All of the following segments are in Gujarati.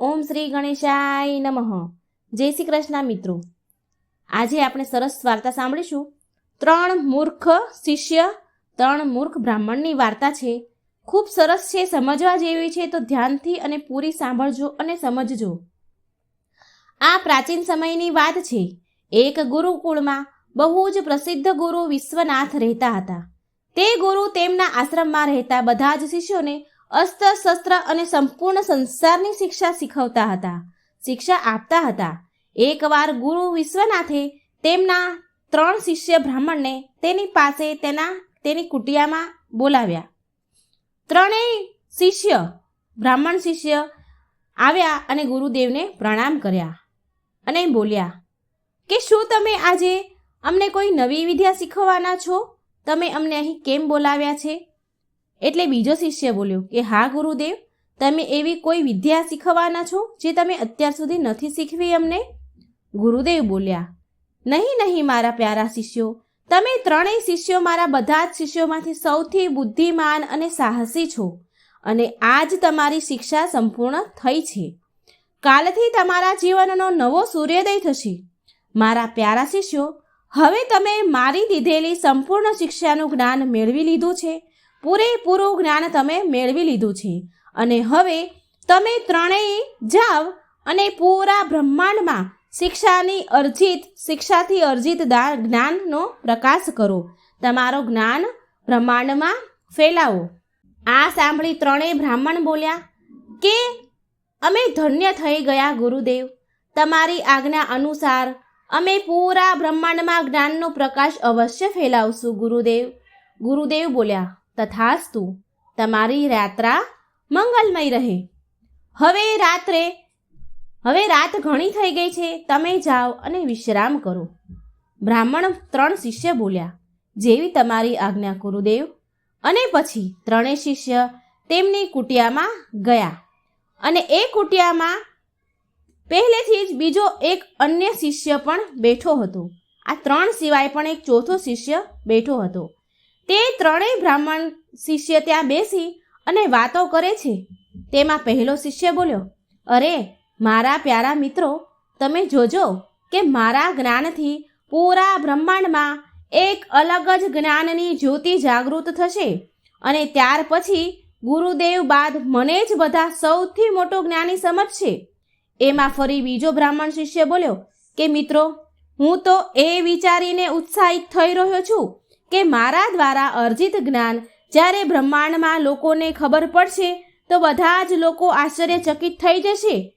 ઓમ શ્રી ગણેશાય નમઃ. જય શ્રી કૃષ્ણ મિત્રો. આજે આપણે સરસ વાર્તા સાંભળીશું. ત્રણ મૂર્ખ શિષ્ય, ત્રણ મૂર્ખ બ્રાહ્મણની વાર્તા છે. ખૂબ સરસ છે, સમજવા જેવી છે, તો ધ્યાનથી અને પૂરી સાંભળજો અને સમજજો. આ પ્રાચીન સમયની વાત છે. એક ગુરુકુળમાં બહુ જ પ્રસિદ્ધ ગુરુ વિશ્વનાથ રહેતા હતા. તે ગુરુ તેમના આશ્રમમાં રહેતા બધા જ શિષ્યોને અસ્ત્ર શસ્ત્ર અને સંપૂર્ણ સંસારની શિક્ષા શીખવતા હતા. શિક્ષા આપતા હતા. એકવાર ગુરુ વિશ્વનાથે તેમના ત્રણ શિષ્ય બ્રાહ્મણને તેની પાસે તેના, તેની કુટિયામાં બોલાવ્યા. ત્રણેય શિષ્ય બ્રાહ્મણ શિષ્ય આવ્યા અને ગુરુદેવને પ્રણામ કર્યા અને બોલ્યા, કે શું તમે આજે અમને કોઈ નવી વિદ્યા શીખવવાના છો? તમે અમને અહીં કેમ બોલાવ્યા છે? એટલે બીજો શિષ્ય બોલ્યો કે, હા, ગુરુદેવ, તમે એવી કોઈ વિદ્યા શીખવવાના છો જે તમે અત્યાર સુધી નથી શીખવી અમને? ગુરુદેવ બોલ્યા, નહીં નહીં, મારા પ્યારા શિષ્યો. તમે ત્રણેય શિષ્યો મારા બધા જ શિષ્યોમાંથી સૌથી બુદ્ધિમાન અને સાહસી છો અને આજ તમારી શિક્ષા સંપૂર્ણ થઈ છે. કાલથી તમારા જીવનનો નવો સૂર્યોદય થશે. મારા પ્યારા શિષ્યો, હવે તમે મારી દીધેલી સંપૂર્ણ શિક્ષાનું જ્ઞાન મેળવી લીધું છે. પૂરેપૂરું જ્ઞાન તમે મેળવી લીધું છે. અને હવે તમે ત્રણેય જાવ અને પૂરા બ્રહ્માંડમાં શિક્ષાની અર્જિત, શિક્ષાથી અર્જિત જ્ઞાનનો પ્રકાશ કરો. તમારો જ્ઞાન બ્રહ્માંડમાં ફેલાવો. આ સાંભળી ત્રણેય બ્રાહ્મણ બોલ્યા, કે અમે ધન્ય થઈ ગયા, ગુરુદેવ? તમારી આજ્ઞા અનુસાર અમે પૂરા બ્રહ્માંડમાં જ્ઞાનનો પ્રકાશ અવશ્ય ફેલાવશું, ગુરુદેવ. ગુરુદેવ બોલ્યા તથાસ્તુ, તમારી યાત્રા મંગલમય રહે. હવે રાત્રે, હવે રાત ઘણી થઈ ગઈ છે, તમે જાઓ અને વિશ્રામ કરો. બ્રાહ્મણ ત્રણ શિષ્ય બોલ્યા, જેવી તમારી આજ્ઞા ગુરુદેવ. અને પછી ત્રણેય શિષ્ય તેમની કુટિયામાં ગયા. અને એ કુટિયામાં પહેલેથી જ બીજો એક અન્ય શિષ્ય પણ બેઠો હતો. આ ત્રણ સિવાય પણ એક ચોથો શિષ્ય બેઠો હતો. તે ત્રણેય બ્રાહ્મણ શિષ્ય ત્યાં બેસી અને વાતો કરે છે. તેમાં પહેલો શિષ્ય બોલ્યો, અરે, મારા પ્યારા મિત્રો, તમે જોજો કે મારા જ્ઞાનથી પૂરા બ્રહ્માંડમાં એક અલગ જ જ્ઞાનની જ્યોતિ જાગૃત થશે અને ત્યાર પછી ગુરુદેવ બાદ મને જ બધા સૌથી મોટો જ્ઞાની સમજશે એમાં ફરી બીજો બ્રાહ્મણ શિષ્ય બોલ્યો, કે મિત્રો, હું તો એ વિચારીને ઉત્સાહિત થઈ રહ્યો છું કે મારા દ્વારા અર્જિત જ્ઞાન જ્યારે બ્રહ્માંડમાં લોકોને ખબર પડશે, તો બધા જ લોકો આશ્ચર્યચકિત થઈ જશે.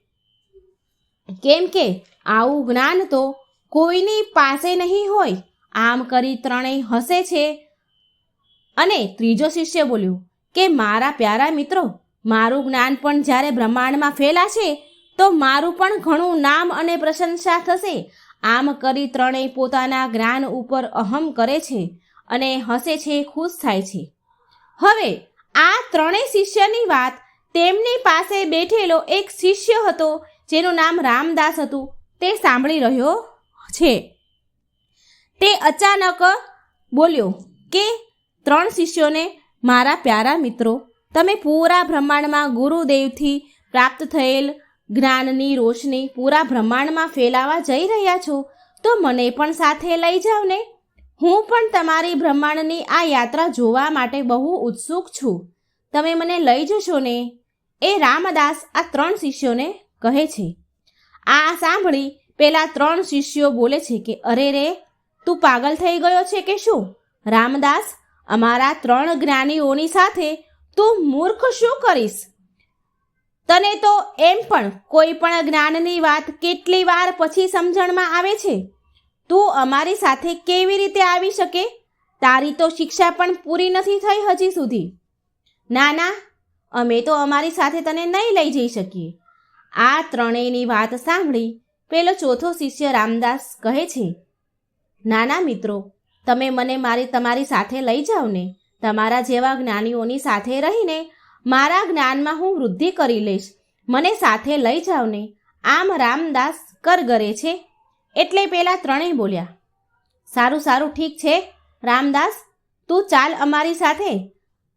કેમ કે આવું જ્ઞાન તો કોઈની પાસે નહીં હોય, આમ કરી ત્રણેય હસે છે. અને ત્રીજો શિષ્ય બોલ્યો, કે મારા પ્યારા મિત્રો, મારું જ્ઞાન પણ જ્યારે બ્રહ્માંડમાં ફેલાશે, તો મારું પણ ઘણું નામ અને પ્રશંસા થશે. આમ કરી ત્રણેય પોતાના જ્ઞાન ઉપર અહમ કરે છે. અને હસે છે, ખુશ થાય છે. હવે, આ ત્રણેય શિષ્યની વાત તેમની પાસે બેઠેલો એક શિષ્ય હતો, જેનું નામ રામદાસ હતું. તે સાંભળી રહ્યો છે. તે અચાનક બોલ્યો કે, ત્રણ શિષ્યોને મારા પ્યારા મિત્રો, તમે પૂરા બ્રહ્માંડમાં ગુરુદેવથી પ્રાપ્ત થયેલ જ્ઞાનની રોશની પૂરા બ્રહ્માંડમાં ફેલાવા જઈ રહ્યા છો, તો મને પણ સાથે લઈ જાવ ને હું પણ તમારી બ્રહ્માંડની આ યાત્રા જોવા માટે બહુ ઉત્સુક છું. તમે મને લઈ જશો ને? એ રામદાસ આ ત્રણ શિષ્યોને કહે છે. આ સાંભળી પેલા ત્રણ શિષ્યો બોલે છે કે, અરે રે, તું પાગલ થઈ ગયો છે કે શું? રામદાસ, અમારા ત્રણ જ્ઞાનીઓની સાથે તું મૂર્ખ શું કરીશ? તને તો એમ પણ કોઈ પણ જ્ઞાનની વાત કેટલી વાર પછી સમજણમાં આવે છે? તું અમારી સાથે કેવી રીતે આવી શકે? તારી તો શિક્ષા પણ પૂરી નથી થઈ હજી સુધી. ના ના અમે તો અમારી સાથે તને નહીં લઈ જઈ શકીએ. આ ત્રણેયની વાત સાંભળી પેલો ચોથો શિષ્ય રામદાસ કહે છે, નાના મિત્રો, તમે મને મારી તમારી સાથે લઈ જાઓ ને. તમારા જેવા જ્ઞાનીઓની સાથે રહીને મારા જ્ઞાનમાં હું વૃદ્ધિ કરી લઈશ. મને સાથે લઈ જાઓ ને. આમ રામદાસ કરગરે છે. એટલે પેલા ત્રણેય બોલ્યા, સારું સારું, ઠીક છે, રામદાસ, તું ચાલ અમારી સાથે.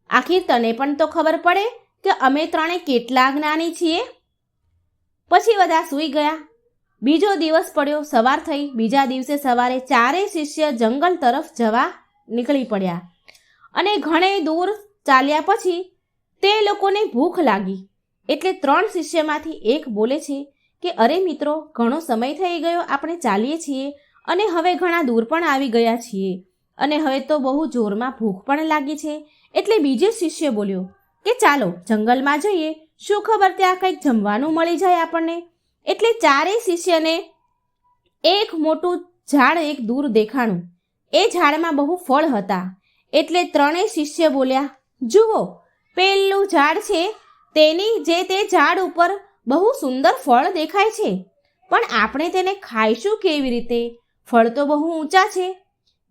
આખી તને પણ તો ખબર પડે કે અમે ત્રણે કેટલા જ્ઞાની છીએ. પછી બધા સૂઈ ગયા. બીજો દિવસ પડ્યો, સવાર થઈ. બીજા દિવસે સવારે ચારેય શિષ્ય જંગલ તરફ જવા નીકળી પડ્યા. અને ઘણે દૂર ચાલ્યા પછી તે લોકોને ભૂખ લાગી. એટલે ત્રણ શિષ્યમાંથી એક બોલે છે કે અરે મિત્રો, ઘણો સમય થઈ ગયો, આપણે ચાલીએ છીએ અને હવે ઘણા દૂર પણ આવી ગયા છીએ. અને હવે તો બહુ જોરમાં ભૂખ પણ લાગી છે. એટલે બીજો શિષ્ય બોલ્યો, કે ચાલો, જંગલમાં જઈએ. શું ખબર ત્યાં કંઈક જમવાનું મળી જાય આપણને? એટલે ચારેય શિષ્યને એક મોટું ઝાડ એક દૂર દેખાણું. એ ઝાડમાં બહુ ફળ હતા. એટલે ત્રણેય શિષ્ય બોલ્યા, જુઓ, પેલું ઝાડ છે, તેની જે તે ઝાડ ઉપર બહુ સુંદર ફળ દેખાય છે. પણ આપણે તેને ખાઈશું કેવી રીતે? ફળ તો બહુ ઊંચા છે.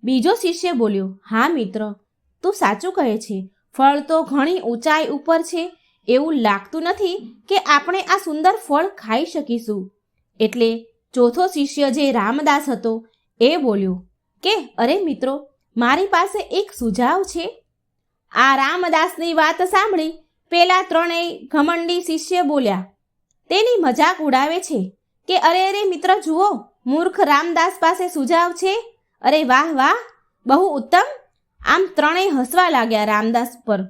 બીજો શિષ્ય બોલ્યો, હા, મિત્ર. તું સાચું કહે છે, ફળ તો ઘણી ઊંચાઈ ઉપર છે. એવું લાગતું નથી કે આપણે આ સુંદર ફળ ખાઈ શકીશું. એટલે ચોથો શિષ્ય જે રામદાસ હતો, એ બોલ્યો, કે, અરે મિત્રો, મારી પાસે એક સુઝાવ છે. આ રામદાસની વાત સાંભળી પેલા ત્રણેય ઘમંડી શિષ્ય બોલ્યા તેની મજાક ઉડાવે છે કે અરે અરે મિત્ર, જુઓ, મૂર્ખ રામદાસ પાસે સુઝાવ છે. અરે વાહ વાહ, બહુ ઉત્તમ. આમ ત્રણેય હસવા લાગ્યા રામદાસ પર,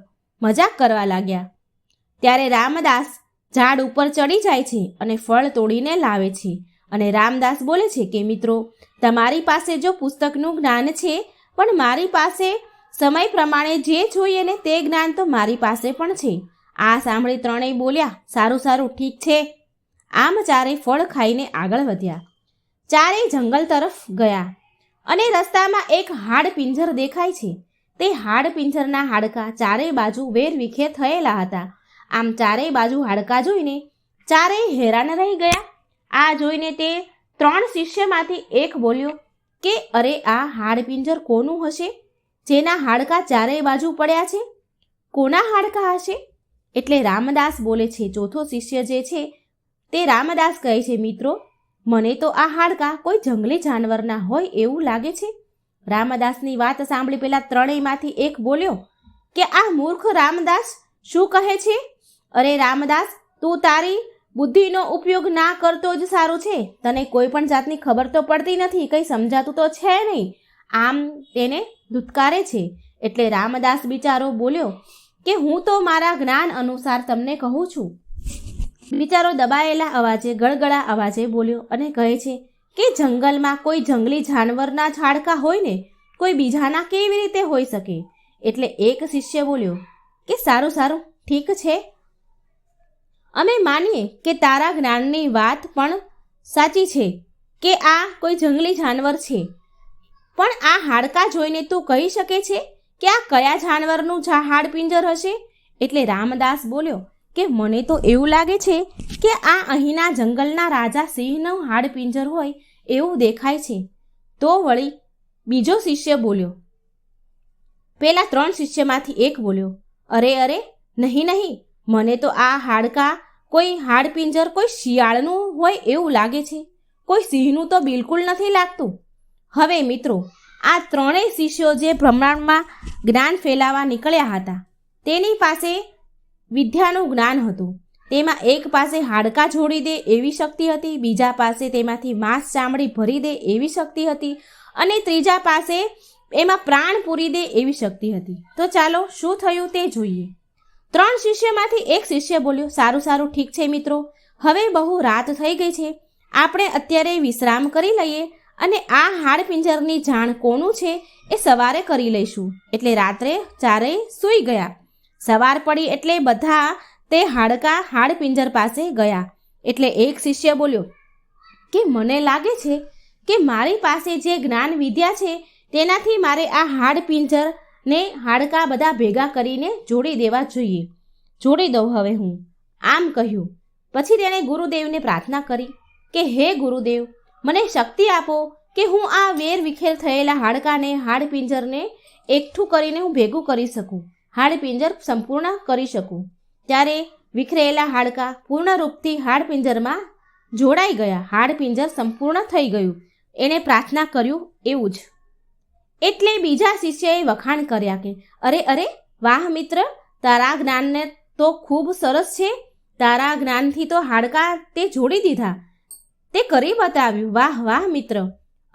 મજાક કરવા લાગ્યા. ત્યારે રામદાસ ઝાડ ઉપર ચડી જાય છે અને ફળ તોડીને લાવે છે. અને રામદાસ બોલે છે કે, મિત્રો, તમારી પાસે જો પુસ્તકનું જ્ઞાન છે, પણ મારી પાસે સમય પ્રમાણે જે જોઈએ ને તે જ્ઞાન તો મારી પાસે પણ છે. આ સાંભળી ત્રણેય બોલ્યા, સારું સારું, ઠીક છે. આમ ચારેય ફળ ખાઈને આગળ વધ્યા. ચારેય જંગલ તરફ ગયા અને રસ્તામાં એક હાડ પિંજર દેખાય છે. તે હાડ પિંજરના હાડકા ચારેય બાજુ વેરવિખેર થયેલા હતા. આમ ચારેય બાજુ હાડકા જોઈને ચારેય હેરાન રહી ગયા. આ જોઈને તે ત્રણ શિષ્યમાંથી એક બોલ્યો, કે અરે આ હાડપિંજર કોનું હશે? જેના હાડકા ચારેય બાજુ પડ્યા છે? કોના હાડકા હશે? એટલે રામદાસ બોલે છે, ચોથો શિષ્ય જે છે, તે રામદાસ કહે છે, મિત્રો, મને તો આ હાડકા કોઈ જંગલી જાનવરના હોય એવું લાગે છે. રામદાસની વાત સાંભળી પેલા ત્રણેયમાંથી એક બોલ્યો, કે આ મૂર્ખ રામદાસ શું કહે છે? અરે રામદાસ, તું તારી બુદ્ધિનો ઉપયોગ ના કરતો જ સારું છે. તને કોઈ પણ જાતની ખબર તો પડતી નથી, કંઈ સમજાતું તો છે નહીં. આમ તેને ધુતકારે છે. એટલે રામદાસ બિચારો બોલ્યો કે હું તો મારા જ્ઞાન અનુસાર તમને કહું છું. બિચારો દબાયેલા અવાજે, ગળગળા અવાજે બોલ્યો અને કહે છે કે જંગલમાં કોઈ જંગલી જાનવરના ઝાડકા હોય ને, કોઈ બીજાના કેવી રીતે હોઈ શકે? એટલે એક શિષ્ય બોલ્યો, કે સારું સારું, ઠીક છે. અમે માનીએ કે તારા જ્ઞાનની વાત પણ સાચી છે કે આ કોઈ જંગલી જાનવર છે. પણ આ હાડકા જોઈને તું કહી શકે છે કે આ કયા જાનવરનું જા હાડપિંજર હશે? એટલે રામદાસ બોલ્યો કે, મને તો એવું લાગે છે કે આ અહીંના જંગલના રાજા સિંહનું હાડપિંજર હોય એવું દેખાય છે. તો વળી બીજો શિષ્ય બોલ્યો. પેલા ત્રણ શિષ્યમાંથી એક બોલ્યો, અરે અરે, નહીં નહીં, મને તો આ હાડકા કોઈ હાડપિંજર કોઈ શિયાળનું હોય એવું લાગે છે. કોઈ સિંહનું તો બિલકુલ નથી લાગતું. હવે મિત્રો આ ત્રણેય શિષ્યો જે બ્રહ્માંડમાં જ્ઞાન ફેલાવા નીકળ્યા હતા, તેની પાસે વિદ્યાનું જ્ઞાન હતું. તેમાં એક પાસે હાડકાં જોડી દે એવી શક્તિ હતી, બીજા પાસે તેમાંથી માંસ ચામડી ભરી દે એવી શક્તિ હતી અને ત્રીજા પાસે એમાં પ્રાણ પૂરી દે એવી શક્તિ હતી. તો ચાલો, શું થયું તે જોઈએ. ત્રણ શિષ્યમાંથી એક શિષ્ય બોલ્યો, સારું સારું, ઠીક છે મિત્રો. હવે બહુ રાત થઈ ગઈ છે. આપણે અત્યારે વિશ્રામ કરી લઈએ. અને આ હાડપિંજરની જાણ કોનું છે એ સવારે કરી લઈશું. એટલે રાત્રે ચારેય સૂઈ ગયા. સવાર પડી એટલે બધા તે હાડકા હાડપિંજર પાસે ગયા. એટલે એક શિષ્ય બોલ્યો, કે મને લાગે છે કે મારી પાસે જે જ્ઞાન વિદ્યા છે તેનાથી મારે આ હાડપિંજર ને હાડકા બધા ભેગા કરીને જોડી દેવા જોઈએ. જોડી દઉં હવે હું. આમ કહ્યું. પછી તેણે ગુરુદેવને પ્રાર્થના કરી કે, હે ગુરુદેવ મને શક્તિ આપો કે હું આ વેર વિખેર થયેલા હાડકાને, હાડપિંજરને એકઠું કરીને હું ભેગું કરી શકું. હાડપિંજર સંપૂર્ણ કરી શકું. ત્યારે વિખરેલા હાડકા પૂર્ણરૂપથી હાડપિંજરમાં જોડાઈ ગયા. હાડપિંજર સંપૂર્ણ થઈ ગયું. એણે પ્રાર્થના કર્યું એવું જ. એટલે બીજા શિષ્યએ વખાણ કર્યા કે, અરે અરે, વાહ મિત્ર, તારા જ્ઞાનને તો ખૂબ સરસ છે. તારા જ્ઞાનથી તો હાડકાં તે જોડી દીધા. તે કરી બતાવ્યું, વાહ વાહ, મિત્ર.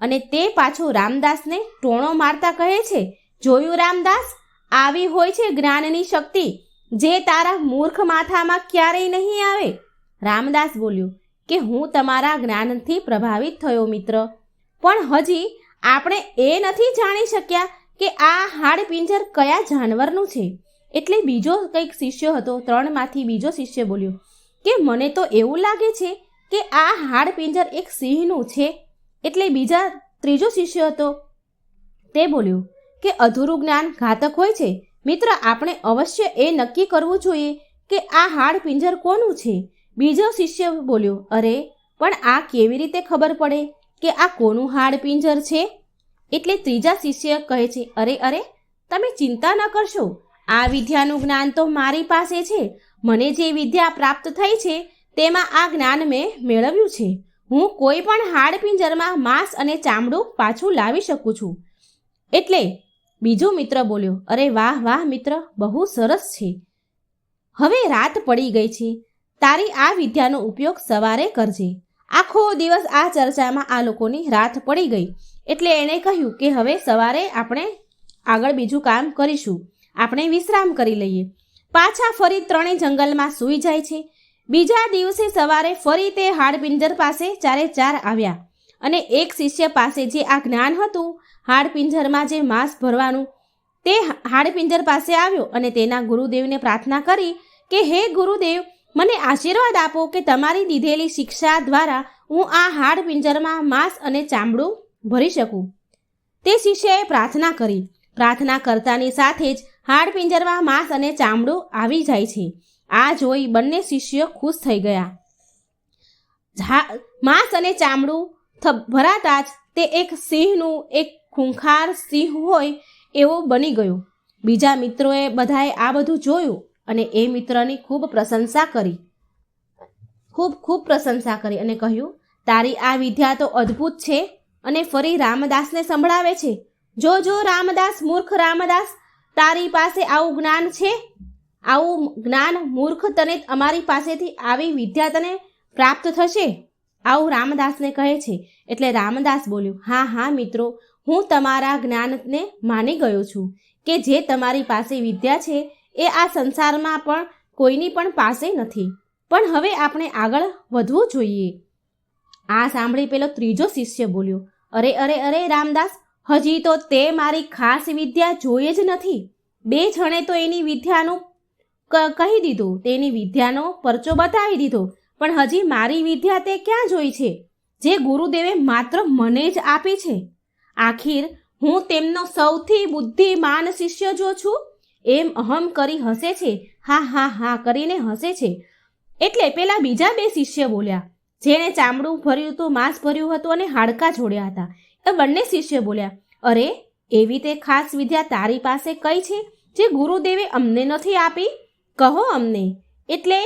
અને તે પાછો રામદાસને ટોણો મારતા કહે છે, જોયું રામદાસ? આવી હોય છે જ્ઞાનની શક્તિ, જે તારા મૂર્ખ માથામાં ક્યારેય નહીં આવે. રામદાસ બોલ્યો, કે હું તમારા જ્ઞાનથી પ્રભાવિત થયો, મિત્ર. પણ હજી આપણે એ નથી જાણી શક્યા કે આ હાડપિંજર કયા જાનવરનું છે. એટલે બીજો કંઈક શિષ્ય હતો, ત્રણમાંથી બીજો શિષ્ય બોલ્યો, કે મને તો એવું લાગે છે કે આ હાડપિંજર એક સિંહનું છે એટલે બીજા ત્રીજો શિષ્ય હતો. તે બોલ્યો, કે અધૂરું જ્ઞાન ઘાતક હોય છે? મિત્ર, આપણે અવશ્ય એ નક્કી કરવું જોઈએ કે આ હાડપિંજર કોનું છે. બીજો શિષ્ય બોલ્યો, અરે, પણ આ કેવી રીતે ખબર પડે કે આ કોનું હાડપિંજર છે? એટલે ત્રીજા શિષ્ય કહે છે, અરે અરે, તમે ચિંતા ન કરશો. આ વિદ્યાનું જ્ઞાન તો મારી પાસે છે. મને જે વિદ્યા પ્રાપ્ત થઈ છે તેમાં આ જ્ઞાન મેં મેળવ્યું છે. હું કોઈ પણ હાડપિંજરમાં માંસ અને ચામડું પાછું લાવી શકું છું. એટલે બીજો મિત્ર બોલ્યો, અરે વાહ વાહ, મિત્ર, બહુ સરસ છે. હવે રાત પડી ગઈ છે. તારી આ વિદ્યાનો ઉપયોગ સવારે કરજે. આખો દિવસ આ ચર્ચામાં આ લોકોની રાત પડી ગઈ. એટલે એણે કહ્યું કે હવે સવારે આપણે આગળ બીજું કામ કરીશું. આપણે વિશ્રામ કરી લઈએ. પાછા ફરી ત્રણેય જંગલમાં સૂઈ જાય છે. બીજા દિવસે સવારે ફરી તે હાડપિંજર પાસે ચારે ચાર આવ્યા. અને એક શિષ્ય પાસે જે આ જ્ઞાન હતું, હાડપિંજરમાં જે માંસ ભરવાનું, તે હાડપિંજર પાસે આવ્યો અને તેના ગુરુદેવને પ્રાર્થના કરી કે, હે ગુરુદેવ, મને આશીર્વાદ આપો કે તમારી દીધેલી શિક્ષા દ્વારા હું આ હાડપિંજરમાં માંસ અને ચામડું ભરી શકું. તે શિષ્યએ પ્રાર્થના કરી. પ્રાર્થના કરતાની સાથે જ હાડપિંજરમાં માંસ અને ચામડું આવી જાય છે. આ જોઈ બંને શિષ્યો ખુશ થઈ ગયા. માંસ અને ચામડું ભરાતા જ તે એક સિંહનું એક ખૂંખાર સિંહ હોય એવો બની ગયું. બીજા મિત્રોએ બધાએ આ બધું જોયું અને એ મિત્રની ખૂબ પ્રશંસા કરી. ખૂબ ખૂબ પ્રશંસા કરી અને કહ્યું, તારી આ વિદ્યા તો અદ્ભુત છે અને ફરી રામદાસને સંભળાવે છે. જો જો, રામદાસ, મૂર્ખ રામદાસ, તારી પાસે આવું જ્ઞાન છે? આવું જ્ઞાન મૂર્ખ તને અમારી પાસેથી આવી વિદ્યા તને પ્રાપ્ત થશે? આવું રામદાસને કહે છે. એટલે રામદાસ બોલ્યો, હા હા, મિત્રો, હું તમારા જ્ઞાનને માની ગયો છું કે જે તમારી પાસે વિદ્યા છે એ આ સંસારમાં પણ કોઈની પણ પાસે નથી. પણ હવે આપણે આગળ વધવું જોઈએ. આ સાંભળી પેલો ત્રીજો શિષ્ય બોલ્યો, અરે અરે અરે, રામદાસ, હજી તો તે મારી ખાસ વિદ્યા જોઈએ જ નથી. બે જણે તો એની વિદ્યાનું કહી દીધું, તેની વિદ્યાનો પરચો બતાવી દીધો. પણ હજી મારી વિદ્યા તે ક્યાં જોઈ છે? જે ગુરુદેવે માત્ર મને જ આપી છે? આખીર, હું તેમનો સૌથી બુદ્ધિમાન શિષ્ય જો છું? એમ અહમ કરી હસે છે, હા હા હા કરીને હસે છે. એટલે પેલા બીજા બે શિષ્ય બોલ્યા. જેણે ચામડું ભર્યું હતું માંસ ભર્યું હતું અને હાડકા જોડ્યા હતા. એ બંને શિષ્ય બોલ્યા, અરે, એવી તે ખાસ વિદ્યા તારી પાસે કઈ છે, જે ગુરુદેવે અમને નથી આપી? કહો અમને. એટલે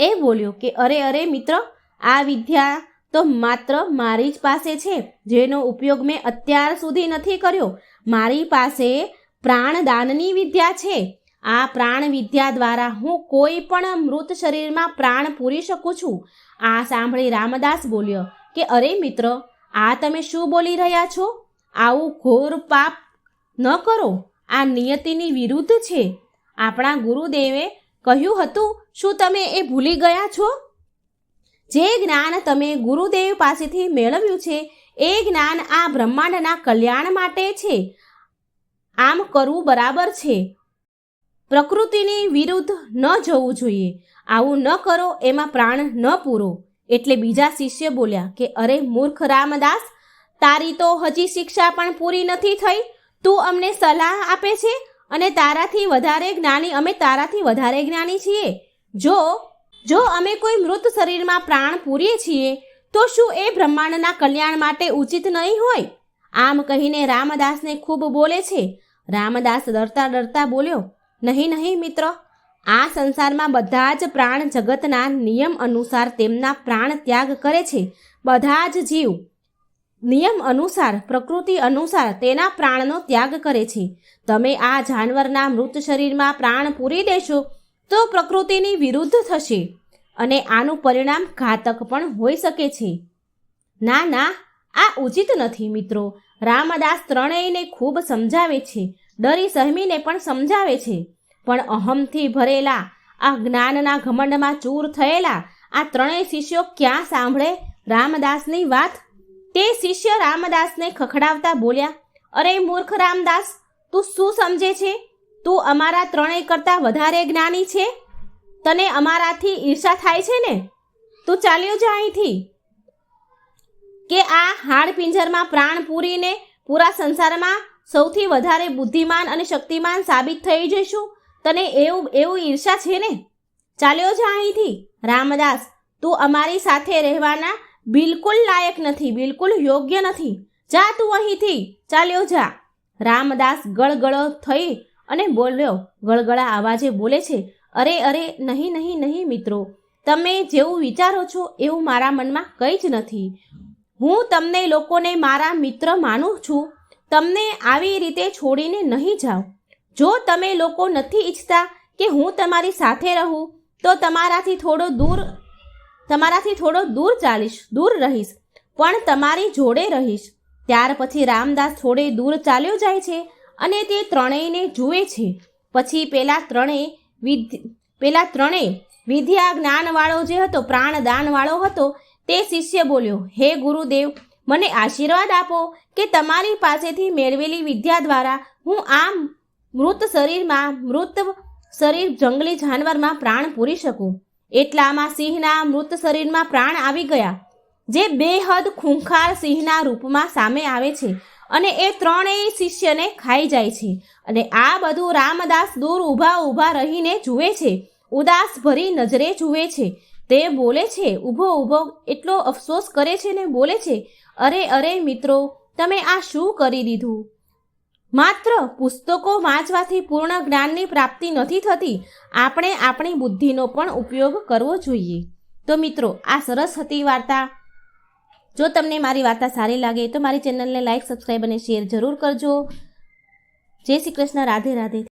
એ બોલ્યો કે, અરે અરે, મિત્ર, આ વિદ્યા તો માત્ર મારી જ પાસે છે, જેનો ઉપયોગ મેં અત્યાર સુધી નથી કર્યો. મારી પાસે પ્રાણદાનની વિદ્યા છે. આ પ્રાણ વિદ્યા દ્વારા હું કોઈ પણ મૃત શરીરમાં પ્રાણ પૂરી શકું છું. આ સાંભળી રામદાસ બોલ્યો કે, અરે, મિત્ર, આ તમે શું બોલી રહ્યા છો? આવું ઘોર પાપ ન કરો. આ નિયતિની વિરુદ્ધ છે. આપણા ગુરુદેવે કહ્યું હતું, શું તમે એ ભૂલી ગયા છો? જે જ્ઞાન તમે ગુરુદેવ પાસેથી મેળવ્યું છે, એ જ્ઞાન આ બ્રહ્માંડના કલ્યાણ માટે છે. આમ કરવું બરાબર છે. પ્રકૃતિની વિરુદ્ધ ન જવું જોઈએ. આવું ન કરો, એમાં પ્રાણ ન પૂરો. એટલે બીજા શિષ્ય બોલ્યા કે, અરે મૂર્ખ રામદાસ, તારી તો હજી શિક્ષા પણ પૂરી નથી થઈ. તું અમને સલાહ આપે છે? અને તારાથી વધારે જ્ઞાની અમે તારાથી વધારે જ્ઞાની છીએ. જો જો અમે કોઈ મૃત શરીરમાં પ્રાણ પૂરીએ છીએ, તો શું એ બ્રહ્માંડના કલ્યાણ માટે ઉચિત નહીં હોય? આમ કહીને રામદાસને ખૂબ બોલે છે. રામદાસ ડરતા ડરતા બોલ્યો, નહીં નહીં, મિત્ર. આ સંસારમાં બધા જ પ્રાણ જગતના નિયમ અનુસાર તેમના પ્રાણ ત્યાગ કરે છે. બધા જ જીવ નિયમ અનુસાર, પ્રકૃતિ અનુસાર તેના પ્રાણનો ત્યાગ કરે છે. તમે આ જાનવરના મૃત શરીરમાં પ્રાણ પૂરી દેશો, તો પ્રકૃતિની વિરુદ્ધ થશે અને આનું પરિણામ ઘાતક પણ હોઈ શકે છે. ના ના, આ ઉચિત નથી મિત્રો. રામદાસ ત્રણેયને ખૂબ સમજાવે છે, ડરી સહમીને પણ સમજાવે છે. પણ અહમથી ભરેલા, આ જ્ઞાનના ઘમંડમાં ચૂર થયેલા, આ ત્રણેય શિષ્યો ક્યાં સાંભળે? રામદાસની વાત તે શિષ્ય રામદાસને ખખડાવતા બોલ્યા, અરે મૂર્ખ રામદાસ, તું શું સમજે છે? તું અમારા ત્રણેય કરતાં વધારે જ્ઞાની છે? તને અમારાથી ઈર્ષા થાય છે ને? તું ચાલ્યો જા અહીંથી. કે આ હાડ પિંજરમાં પ્રાણ પૂરીને પૂરા સંસારમાં સૌથી વધારે બુદ્ધિમાન અને શક્તિમાન સાબિત થઈ જઈશું? તને એવું એવું ઈર્ષા છે ને? ચાલ્યો જા અહીંથી. રામદાસ, તું અમારી સાથે રહેવાના બિલકુલ લાયક નથી, બિલકુલ યોગ્ય નથી. જા તું અહીંથી, ચાલ્યો જા. રામદાસ ગળગળો થઈ અને બોલ્યો, ગળગળા અવાજે બોલે છે, અરે અરે, નહીં નહીં નહીં મિત્રો. તમે જેવું વિચારો છો એવું મારા મનમાં કંઈ જ નથી. હું તમને લોકોને મારા મિત્ર માનું છું. તમને આવી રીતે છોડીને નહીં જાઉં જો તમે લોકો નથી ઈચ્છતા કે હું તમારી સાથે રહું, તો તમારાથી થોડો દૂર તમારાથી થોડો દૂર ચાલીશ, દૂર રહીશ, પણ તમારી જોડે રહીશ. ત્યાર પછી રામદાસ થોડે દૂર ચાલ્યો જાય છે અને તે ત્રણેયને જુએ છે. પછી પેલા ત્રણેય વિધ પેલા ત્રણેય વિદ્યા જ્ઞાનવાળો જે હતો, પ્રાણદાનવાળો હતો, તે શિષ્ય બોલ્યો, હે ગુરુદેવ, મને આશીર્વાદ આપો કે તમારી પાસેથી મેળવેલી વિદ્યા દ્વારા હું આ મૃત શરીરમાં, મૃત શરીર જંગલી જાનવરમાં પ્રાણ પૂરી શકું. એટલામાં સિંહના મૃત શરીરમાં પ્રાણ આવી ગયા, જે બેહદ ખૂંખાર સિંહના રૂપમાં સામે આવે છે અને એ ત્રણેય શિષ્યને ખાઈ જાય છે અને આ બધું રામદાસ દૂર ઊભા ઊભા રહીને જુએ છે ઉદાસ ભરી નજરે જુએ છે. તે બોલે છે ઊભો ઊભો એટલો અફસોસ કરે છે ને? બોલે છે, અરે અરે, મિત્રો, તમે આ શું કરી દીધું? માત્ર પુસ્તકો વાંચવાથી પૂર્ણ જ્ઞાનની પ્રાપ્તિ નથી થતી, આપણે આપણી બુદ્ધિનો પણ ઉપયોગ કરવો જોઈએ. તો મિત્રો, આ સરસ હતી વાર્તા. જો તમને મારી વાર્તા સારી લાગે, તો મારી ચેનલને લાઈક, સબસ્ક્રાઈબ અને શેર જરૂર કરજો. જય શ્રી કૃષ્ણ, રાધે રાધે.